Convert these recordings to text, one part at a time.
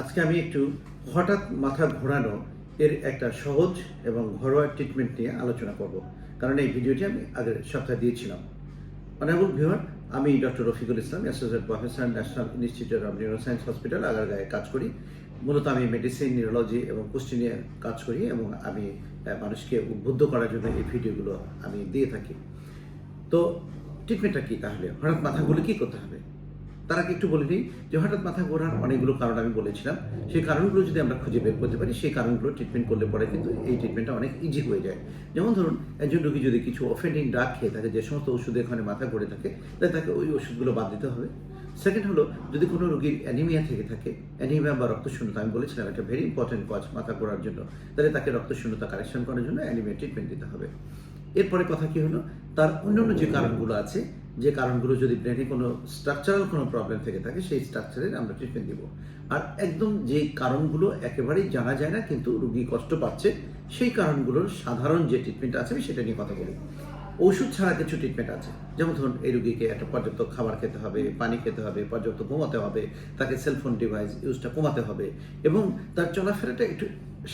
আজকে আমি একটু হঠাৎ মাথা ঘোরানো এর একটা সহজ এবং ঘরোয়া ট্রিটমেন্ট নিয়ে আলোচনা করব। কারণ এই ভিডিওটি আমি আগের সপ্তাহে দিয়েছিলাম। অনারেবল ভিউয়ার, আমি doctor Rafiqul Islam associate professor, national institute of neuroscience hospital, আগারগাঁয়ে কাজ করি। মূলত আমি মেডিসিন নিউরোলজি এবং পুষ্টি নিয়ে কাজ করি এবং আমি মানুষকে উদ্বুদ্ধ করার জন্য এই ভিডিওগুলো আমি দিয়ে থাকি। তো ট্রিটমেন্টটা কী তাহলে? হঠাৎ মাথাগুলো কী করতে হবে? তার আগে একটু বলে নিই যে হঠাৎ মাথা ঘোরার অনেকগুলো কারণ আমি বলেছিলাম। সেই কারণগুলো যদি আমরা খুঁজে বের করতে পারি, সেই কারণগুলো ট্রিটমেন্ট করলে পরে কিন্তু এই ট্রিটমেন্টটা অনেক ইজি হয়ে যায়। যেমন ধরুন, একজন রোগী যদি কিছু অফেন্ডিং ড্রাগ খেয়ে থাকে, যে সমস্ত ওষুধে এখানে মাথা ঘুরে থাকে, তাহলে তাকে ওই ওষুধগুলো বাদ দিতে হবে। সেকেন্ড হলো, যদি কোনো রোগীর অ্যানিমিয়া থেকে থাকে অ্যানিমিয়া বা রক্তশূন্যতা, আমি বলেছিলাম একটা ভেরি ইম্পর্টেন্ট কজ মাথা ঘোরার জন্য, তাহলে তাকে রক্তশূন্যতা কারেকশন করার জন্য অ্যানিমিয়া ট্রিটমেন্ট দিতে হবে। এরপরে কথা কি হলো, তার অন্যান্য যে কারণগুলো আছে যে কারণগুলো যদি ব্রেনে কোনো স্ট্রাকচারাল কোনো প্রবলেম থেকে থাকে, সেই স্ট্রাকচারের আমরা ট্রিটমেন্ট দিব। আর একদম যে কারণগুলো একেবারেই জানা যায় না, কিন্তু রুগী কষ্ট পাচ্ছে, সেই কারণগুলোর সাধারণ যে ট্রিটমেন্ট আছে, আমি সেটা নিয়ে কথা বলি। ওষুধ ছাড়া কিছু ট্রিটমেন্ট আছে। যেমন ধরুন, এই রুগীকে একটা পর্যাপ্ত খাবার খেতে হবে, পানি খেতে হবে, পর্যাপ্ত ঘুমাতে হবে, তাকে সেলফোন ডিভাইস ইউজটা কমাতে হবে এবং তার চলাফেরাটা একটু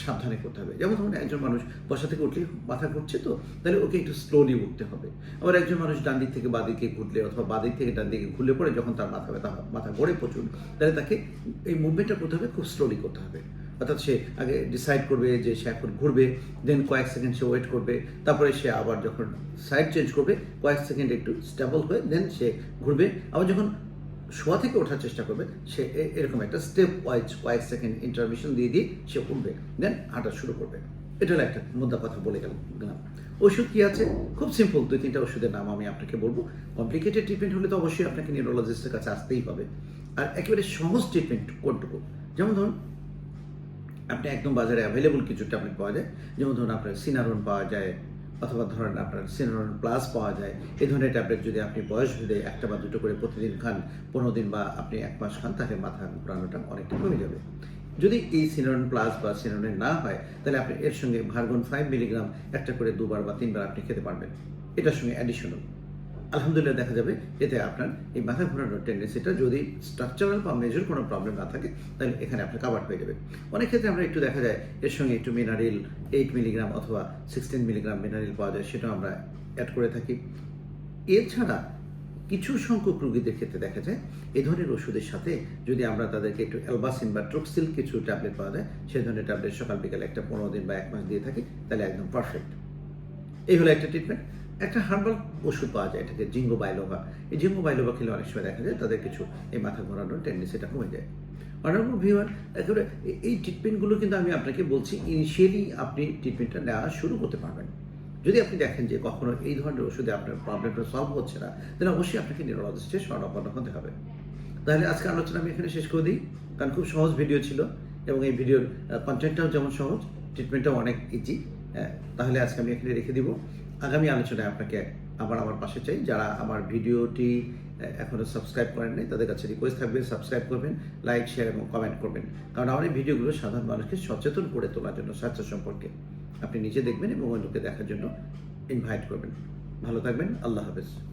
সাবধানে করতে হবে। যেমন ধরুন একজন মানুষ বসা থেকে উঠলে মাথা ঘুরছে তো, তাহলে ওকে একটু স্লোলি উঠতে হবে। আবার একজন মানুষ ডান দিক থেকে বাদিকে ঘুরলে অথবা বাদিক থেকে ডান দিকে ঘুরলে পরে যখন তার মাথা ব্যথা, মাথা ঘোরে প্রচুর, তাহলে তাকে এই মুভমেন্টটা করতে হবে, খুব স্লোলি করতে হবে। অর্থাৎ সে আগে ডিসাইড করবে যে সে এখন ঘুরবে দেন কয়েক সেকেন্ড সে ওয়েট করবে, তারপরে সে আবার যখন সাইড চেঞ্জ করবে, কয়েক সেকেন্ড একটু স্টেবল হয়ে দেন সে ঘুরবে। আবার যখন শোয়া থেকে ওঠার চেষ্টা করবে, সে এরকম একটা স্টেপ ওয়াইজ কয়েক সেকেন্ড ইন্টারভিশন দিয়ে দিয়ে সে উঠবে দেন হাঁটা শুরু করবে। এটা হলো একটা মুদ্রা কথা বলে গেলাম ওষুধ কি আছে? খুব সিম্পল দুই তিনটা ওষুধের নাম আমি আপনাকে বলব। কমপ্লিকেটেড ট্রিটমেন্ট হলে তো অবশ্যই আপনাকে নিউরোলজিস্টের কাছে আসতেই হবে। আর একেবারে সহজ ট্রিটমেন্ট কোনটুকু? যেমন ধরুন, আপনি একদম বাজারে অ্যাভেলেবল কিছু ট্যাবলেট পাওয়া যায়। যেমন ধরুন, আপনার সিনারন পাওয়া যায় অথবা ধরেন আপনার সিনোরন প্লাস পাওয়া যায়, এই ধরনের ট্যাবলেট যদি আপনি বয়স ভেদে একটা বা দুটো করে প্রতিদিন খান, পনেরো দিন বা আপনি এক মাস খান, তাহলে মাথা ঘুরানোটা অনেকটা কমে যাবে। যদি এই সিনোরন প্লাস বা সিনারনের না হয়, তাহলে আপনি এর সঙ্গে ভার্গন ফাইভ মিলিগ্রাম একটা করে দুবার বা তিনবার আপনি খেতে পারবেন। এটার সঙ্গে অ্যাডিশনাল আলহামদুলিল্লাহ দেখা যাবে এতে আপনার এই মাথা ঘোরানোর টেন্ডেন্সিটা যদি স্ট্রাকচারাল বা মেজর কোনো প্রবলেম না থাকে, তাহলে এখানে আপনার কাভার হয়ে যাবে। অনেক ক্ষেত্রে আমরা একটু দেখা যায়, এর সঙ্গে একটু মিনারেল এইট মিলিগ্রাম অথবা সিক্সটিন মিলিগ্রাম মিনারেল পাওয়া যায়, সেটাও আমরা অ্যাড করে থাকি। এছাড়া কিছু সংখ্যক রোগীদের ক্ষেত্রে দেখা যায় এই ধরনের ওষুধের সাথে যদি আমরা তাদেরকে একটু অ্যালবাসিন বা ট্রক্সিল কিছু ট্যাবলেট পাওয়া যায় সেই ধরনের ট্যাবলেট সকাল বিকালে একটা পনেরো দিন বা এক মাস দিয়ে থাকি, তাহলে একদম পারফেক্ট এই হলো একটা ট্রিটমেন্ট একটা হার্বাল ওষুধ পাওয়া যায়, এটাকে জিঙ্গো বাইলোভা এই জিঙ্গো বাইলোভা খেলে অনেক সময় দেখা যায় তাদের কিছু এই মাথা ঘোরানোর টেন্ডেন্সিটা কমে যায়। অনারেবল ভিউয়ার একেবারে এই ট্রিটমেন্টগুলো কিন্তু আমি আপনাকে বলছি ইনিশিয়ালি আপনি ট্রিটমেন্টটা নেওয়া শুরু করতে পারবেন। যদি আপনি দেখেন যে কখনো এই ধরনের ওষুধে আপনার প্রবলেমটা সলভ হচ্ছে না তাহলে অবশ্যই আপনাকে নিউরোলজিস্টের শরণাপন্ন হতে হবে। তাহলে আজকে আলোচনা আমি এখানে শেষ করে দিই, কারণ খুব সহজ ভিডিও ছিল এবং এই ভিডিওর কন্টেন্টটাও যেমন সহজ ট্রিটমেন্টটাও অনেক ইজি তাহলে আজকে আমি এখানে রেখে দিব। আগামী আলোচনায় আপনাকে আবার আমার পাশে চাই। যারা আমার ভিডিওটি এখনও এখনও সাবস্ক্রাইব করেন নাই, তাদের কাছে রিকোয়েস্ট থাকবে সাবস্ক্রাইব করবেন, লাইক শেয়ার এবং কমেন্ট করবেন। কারণ আমার এই ভিডিওগুলো সাধারণ মানুষকে সচেতন করে তোলার জন্য, স্বাস্থ্য সম্পর্কে। আপনি নিজে দেখবেন এবং অন্যকে দেখার জন্য ইনভাইট করবেন। ভালো থাকবেন, আল্লাহ হাফেজ।